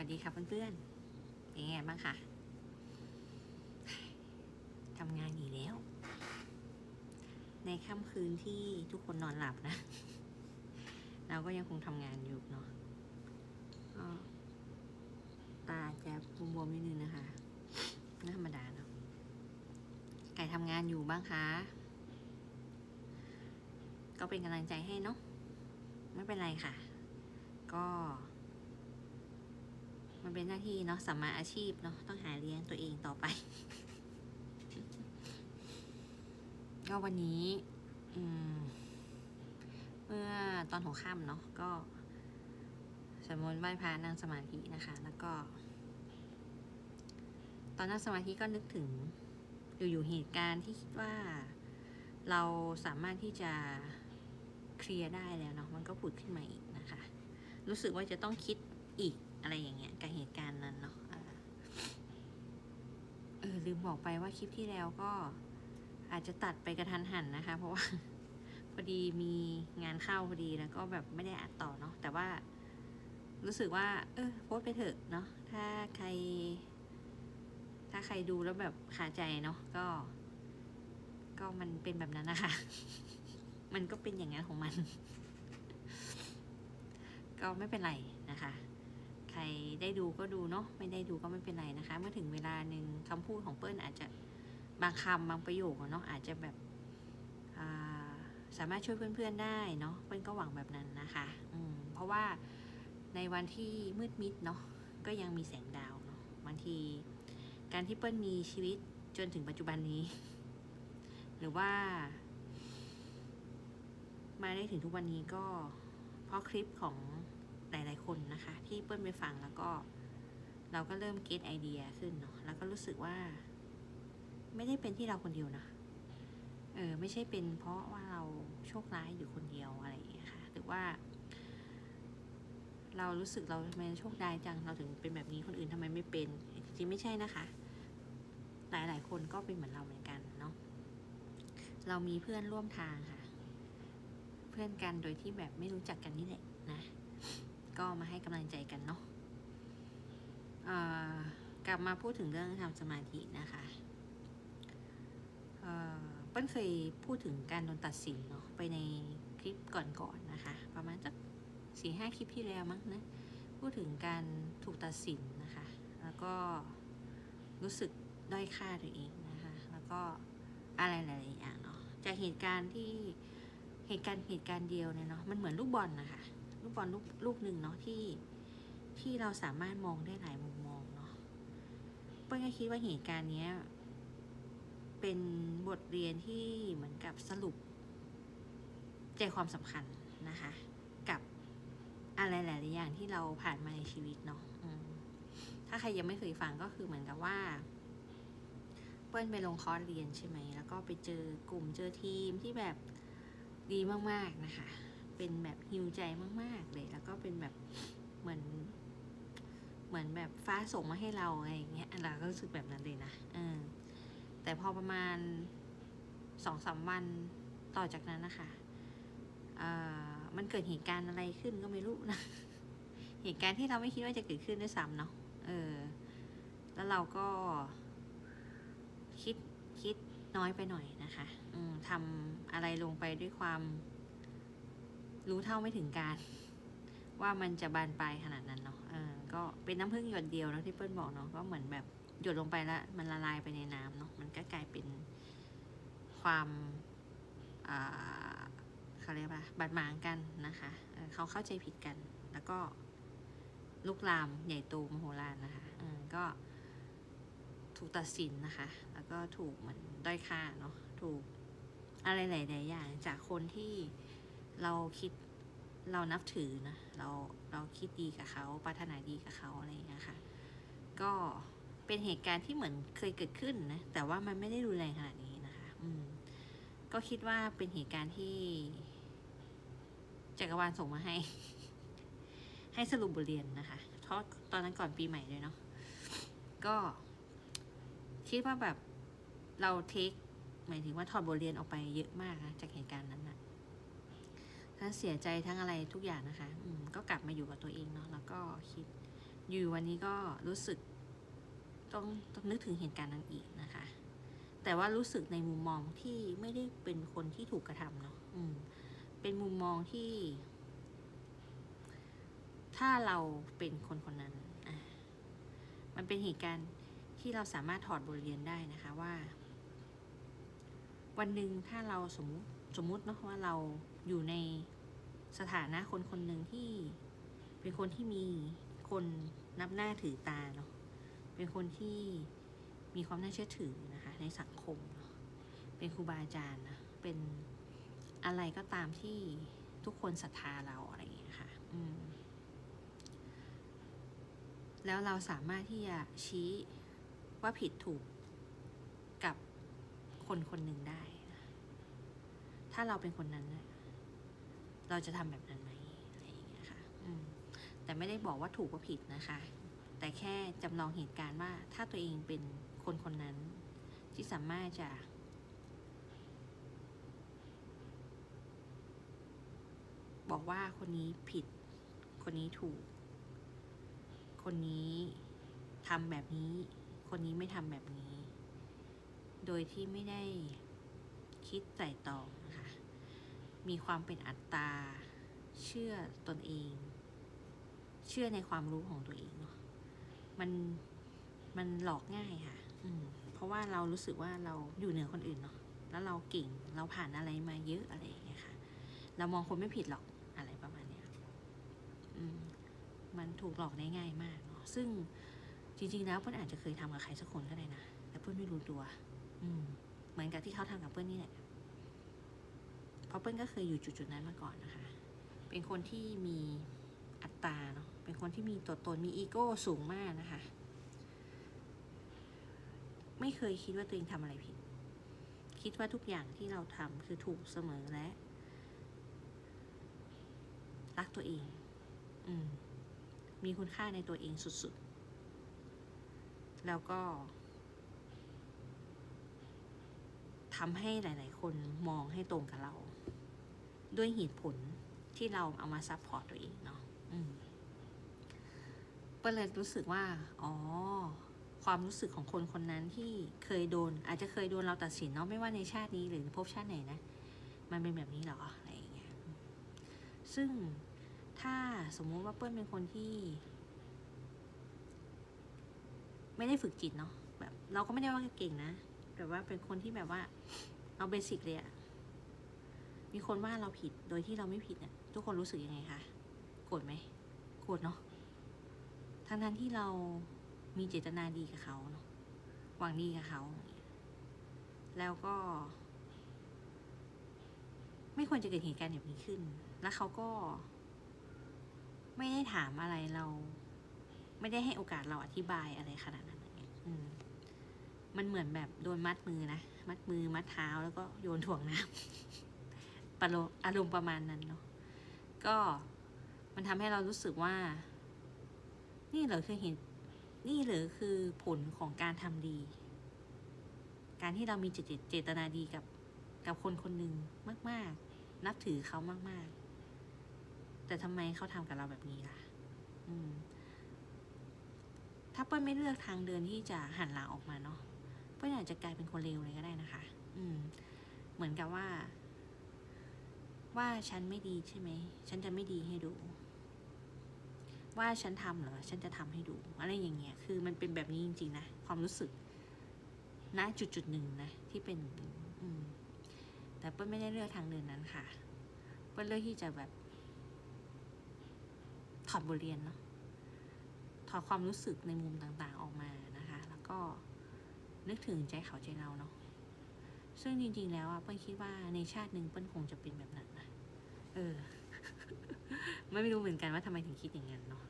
วัสดีค่ะเพื่อนๆเป็นไงบ้างคะทำงานอีกแล้ว ในค่ำคืนที่ทุกคนนอนหลับนะ เราก็ยังคงทำงานอยู่เนาะตาจะบวมๆนิดนึงนะคะไม่ธรรมดาเนาะไก่ทำงานอยู่บ้างคะ ก็เป็นกำลังใจให้เนาะไม่เป็นไรค่ะ ก็ มันเป็นหน้าที่เนาะสัมมาอาชีพเนาะต้องหาเลี้ยงตัวเองต่อไป ก็วันนี้อืมเมื่อตอนหัวค่ำเนาะก็สวดมนต์ไหว้พระนั่งสมาธินะคะ แล้วก็ ตอนนั่งสมาธิก็นึกถึง อยู่ๆเหตุการณ์ที่คิดว่าเราสามารถที่จะเคลียร์ได้แล้วเนาะมันก็ผุดขึ้นมาอีกนะคะ รู้สึกว่าจะต้องคิดอีก อะไรอย่างเงี้ยกับเหตุการณ์นั้นเนาะเออลืมบอกไปว่าคลิปที่แล้วก็อาจจะตัดไปกระทันหันนะคะ เพราะว่าพอดีมีงานเข้าพอดีแล้วก็แบบไม่ได้อัดต่อเนาะแต่ว่ารู้สึกว่า เออโพสไปเถอะเนาะถ้าใคร ถ้าใครดูแล้วแบบขาใจเนาะก็ ก็มันเป็นแบบนั้นนะคะ มันก็เป็นอย่างนั้นของมัน ก็ไม่เป็นไรนะคะ รได้ดูก็ดูเนาะไม่ได้ดูก็ไม่เป็นไรนะคะ เมื่อถึงเวลาหนึ่งคำพูดของเปิ้ลอาจจะบางคำบางประโยคเนาะอาจจะแบบาสามารถช่วยเพื่อนๆได้เนาะเปิ้ลก็หวังแบบนั้นนะคะอืมเพราะว่าในวันที่มืดมิดเนาะก็ยังมีแสงดาวเนาะบางที การที่เปิ้ลมีชีวิตจนถึงปัจจุบันนี้ หรือว่า มาได้ถึงทุกวันนี้ก็เพราะคลิปของ คนนะคะ ที่เปิ้ลไปฟังแล้วก็ เราก็เริ่มเก็ตไอเดียขึ้นเนาะแล้วก็รู้สึกว่า ไม่ได้เป็นที่เราคนเดียวนะเออไม่ใช่เป็นเพราะว่าเราโชคร้ายอยู่คนเดียวอะไรอย่างเงี้ยค่ะหรือว่า เรารู้สึกเราทำไมโชคดีจังเราถึงเป็นแบบนี้คนอื่นทำไมไม่เป็นจริงๆไม่ใช่นะคะ หลายๆคนก็เป็นเหมือนเราเหมือนกันเนาะเรามีเพื่อนร่วมทางค่ะ เพื่อนกันโดยที่แบบไม่รู้จักกันนี่แหละนะ ก็มาให้กำลังใจกันเนาะกลับมาพูดถึงเรื่องทำสมาธินะคะเอ่อเปิ้ลเคยพูดถึงการโดนตัดสินเนาะไปในคลิปก่อนๆนนะคะ ประมาณสักสี่ห้าคลิปที่แล้วมั้งนะพูดถึงการถูกตัดสินนะคะ แล้วก็รู้สึกด้อยค่าตัวเองนะคะ แล้วก็อะไรหลายๆอย่างเนาะจากเหตุการณ์ที่เหตุการณ์เหตุการณ์เดียวเนี่ยเนาะมันเหมือนลูกบอลนะคะ ลูกบอลลูกลูกหนึ่งเนาะที่ที่เราสามารถมองได้หลายมุมมองเนาะเปิ้ลก็คิดว่าเหตุการณ์เนี้ยเป็นบทเรียนที่เหมือนกับสรุป ใจความสำคัญนะคะ กับอะไรหลายๆอย่างที่เราผ่านมาในชีวิตเนาะถ้าใครยังไม่เคยฟังก็คือเหมือนกับว่า เปิ้ลไปลงคอร์สเรียนใช่ไหม แล้วก็ไปเจอกลุ่มเจอทีมที่แบบดีมากๆนะคะ เป็นแบบฮิวใจมาก ๆ เลย แล้วก็เป็นแบบเหมือนเหมือนแบบฟ้าส่งมาให้เราอะไรอย่างเงี้ยเราก็รู้สึกแบบนั้นเลยนะเออแต่พอประมาณสองสามวันต่อจากนั้นนะคะเอ่อมันเกิดเหตุการณ์อะไรขึ้นก็ไม่รู้นะ เหตุการณ์ที่เราไม่คิดว่าจะเกิดขึ้นด้วยซ้ำเนาะ เออ แล้วเราก็คิดคิดน้อยไปหน่อยนะคะ อืมทำอะไรลงไปด้วยความ รู้เท่าไม่ถึงการ ว่ามันจะบานปลายขนาดนั้นเนาะเออก็เป็นน้ำผึ้งหยดเดียวนะที่เปิ้ลบอกเนาะก็เหมือนแบบหยดลงไปแล้วมันละลายไปในน้ำเนาะมันก็กลายเป็นความอ่าเขาเรียกว่าบาดหมางกันนะคะเเขาเข้าใจผิดกัน แล้วก็ลุกลามใหญ่โตมโหฬารนะคะเออก็ถูกตัดสินนะคะ แล้วก็ถูกเหมือนด้อยค่าเนาะ ถูกอะไรหลาย ๆ อย่างจากคนที่ เราคิดเรานับถือนะเราเราคิดดีกับเขาปรารถนาดีกับเขาอะไรอย่างเงี้ยค่ะ ก็เป็นเหตุการณ์ที่เหมือนเคยเกิดขึ้นนะแต่ว่ามันไม่ได้รุนแรงขนาดนี้นะคะ อืม ก็คิดว่าเป็นเหตุการณ์ที่จักรวาลส่งมาให้ ให้สรุปบทเรียนนะคะเพราะตอนนั้นก่อนปีใหม่เลยเนาะก็ คิดว่าแบบเราเทคหมายถึงว่าถอดบทเรียนออกไปเยอะมากนะจากเหตุการณ์นั้นนะ ทั้งเสียใจทั้งอะไรทุกอย่างนะคะอืมก็กลับมาอยู่กับตัวเองเนาะแล้วก็คิดอยู่วันนี้ก็รู้สึกต้องต้องนึกถึงเหตุการณ์นั้นอีกนะคะ แต่ว่ารู้สึกในมุมมองที่ไม่ได้เป็นคนที่ถูกกระทำเนาะอืมเป็นมุมมองที่ ถ้าเราเป็นคนคนนั้นอะมันเป็นเหตุการณ์ที่เราสามารถถอดบทเรียนได้นะคะว่า วันหนึ่งถ้าเราสมมติสมมติเนาะว่าเราอยู่ใน สถานะคนคนหนึ่งที่เป็นคนที่มีคนนับหน้าถือตาเนาะเป็นคนที่มีความน่าเชื่อถือนะคะ ในสังคมเนาะเป็นครูบาอาจารย์นะเป็นอะไรก็ตามที่ทุกคนศรัทธาเราอะไรอย่างเงี้ยค่ะอืมแล้วเราสามารถที่จะชี้ว่าผิดถูกกับคนคนหนึ่งได้ ถ้าเราเป็นคนนั้นนะ เราจะทำแบบนั้นไหมอะไรอย่างเงี้ยค่ะอืมแต่ไม่ได้บอกว่าถูกว่าผิดนะคะ แต่แค่จำลองเหตุการณ์ว่าถ้าตัวเองเป็นคนคนนั้น ที่สามารถจะบอกว่าคนนี้ผิด คนนี้ถูก คนนี้ทำแบบนี้ คนนี้ไม่ทำแบบนี้ โดยที่ไม่ได้คิดไตร่ตอง มีความเป็นอัตตา เชื่อตนเอง เชื่อในความรู้ของตัวเองเนาะมันมันหลอกง่ายค่ะ อืม เพราะว่าเรารู้สึกว่าเราอยู่เหนือคนอื่นเนาะแล้วเราเก่งเราผ่านอะไรมาเยอะอะไรอย่างเงี้ยค่ะ เรามองคนไม่ผิดหรอกอะไรประมาณเนี้ยอืมมันถูกหลอกได้ง่ายมากเนาะซึ่งจริงๆแล้วเพื่อนอาจจะเคยทำกับใครสักคนก็ได้นะแต่เพื่อนไม่รู้ตัว อืม เหมือนกับที่เขาทำกับเพื่อนนี่แหละ เพราะเพื่อนก็เคยอยู่จุดๆนั้นมาก่อนนะคะ เป็นคนที่มีอัตตาเนาะ เป็นคนที่มีตัวตน มีอีโก้สูงมากนะคะ ไม่เคยคิดว่าตัวเองทำอะไรผิด คิดว่าทุกอย่างที่เราทำคือถูกเสมอและ รักตัวเอง อืม มีคุณค่าในตัวเองสุดๆ แล้วก็ทำให้หลาย ๆ คนมองให้ตรงกับเรา ด้วยเหตุผลที่เราเอามาซับพอร์ตตัวเองเนาะอืมก็เลยรู้สึกว่า อ๋อ ความรู้สึกของคนคนนั้นที่เคยโดน อาจจะเคยโดนเราตัดสินเนาะไม่ว่าในชาตินี้หรือภพชาติไหนนะ มันเป็นแบบนี้หรออะไรอย่างเงี้ย ซึ่งถ้าสมมุติว่าเปิ้ลเป็นคนที่ ไม่ได้ฝึกจิตเนาะแบบ เราก็ไม่ได้ว่าเก่งนะ แต่ว่าเป็นคนที่แบบว่า เอาเบสิกเลยอะ มีคนว่าเราผิดโดยที่เราไม่ผิดเนี่ยทุกคนรู้สึกยังไงคะโกรธไหมโกรธเนาะทั้งทั้งที่เรามีเจตนาดีกับเขาเนาะหวังดีกับเขา แล้วก็ ไม่ควรจะเกิดเหตุการณ์แบบนี้ขึ้น แล้วเขาก็ ไม่ได้ถามอะไรเรา ไม่ได้ให้โอกาสเราอธิบายอะไรขนาดนั้นเงี้ยอืมมันเหมือนแบบโดนมัดมือนะ มัดมือมัดเท้าแล้วก็โยนถ่วงน้ำ อารมณ์ประมาณนั้นเนาะก็มันทำให้เรารู้สึกว่า นี่เหรอคือเห็นนี่เหรอคือผลของการทำดี การที่เรามีเจตเจตนาดีกับกับคนคนหนึ่งมาก ๆ นับถือเขามาก ๆ แต่ทำไมเขาทำกับเราแบบนี้ล่ะ อืม ถ้าเปิ้ลไม่เลือกทางเดินที่จะหันหลังออกมาเนาะเปิ้ลอาจจะกลายเป็นคนเลวเลยก็ได้นะคะ อืม เหมือนกับว่า ว่าฉันไม่ดีใช่ไหม ฉันจะไม่ดีให้ดู ว่าฉันทำเหรอ ฉันจะทำให้ดู อะไรอย่างเงี้ย คือมันเป็นแบบนี้จริงๆนะ ความรู้สึกณจุดจุดๆหนึ่งนะ ที่เป็นแบบนี้อืมแต่เปิ้ลไม่ได้เลือกทางเดินนั้นค่ะ เปิ้ลเลือกที่จะแบบ ถอดบทเรียนเนาะ ถอดความรู้สึกในมุมต่างๆออกมานะคะ แล้วก็นึกถึงใจเขาใจเราเนาะ ซึ่งจริง ๆ แล้วอะเปิ้ลคิดว่าในชาติหนึ่งเปิ้ลคงจะเป็นแบบนั้นนะเออ ไม่รู้เหมือนกันว่าทำไมถึงคิดอย่างนั้นเนาะ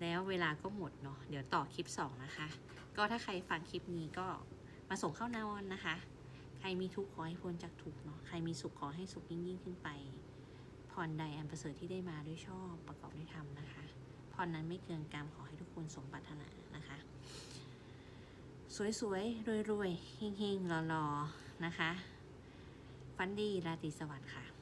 แล้วเวลาก็หมดเนาะเดี๋ยวต่อคลิปสองนะคะ ก็ถ้าใครฟังคลิปนี้ก็มาส่งเข้านอนนะคะ ใครมีทุกข์ขอให้พ้นจากทุกข์เนาะใครมีสุขขอให้สุขยิ่งยิ่งขึ้นไปพรใดอันประเสริฐที่ได้มาด้วยชอบประกอบด้วยธรรมนะคะพรนั้นไม่เกินกรรมขอให้ทุกคนสมปรารถนานะคะ สวยๆรวยๆเฮงๆหล่อๆ นะคะ ฟันดีราตรีสวัสดิ์ค่ะ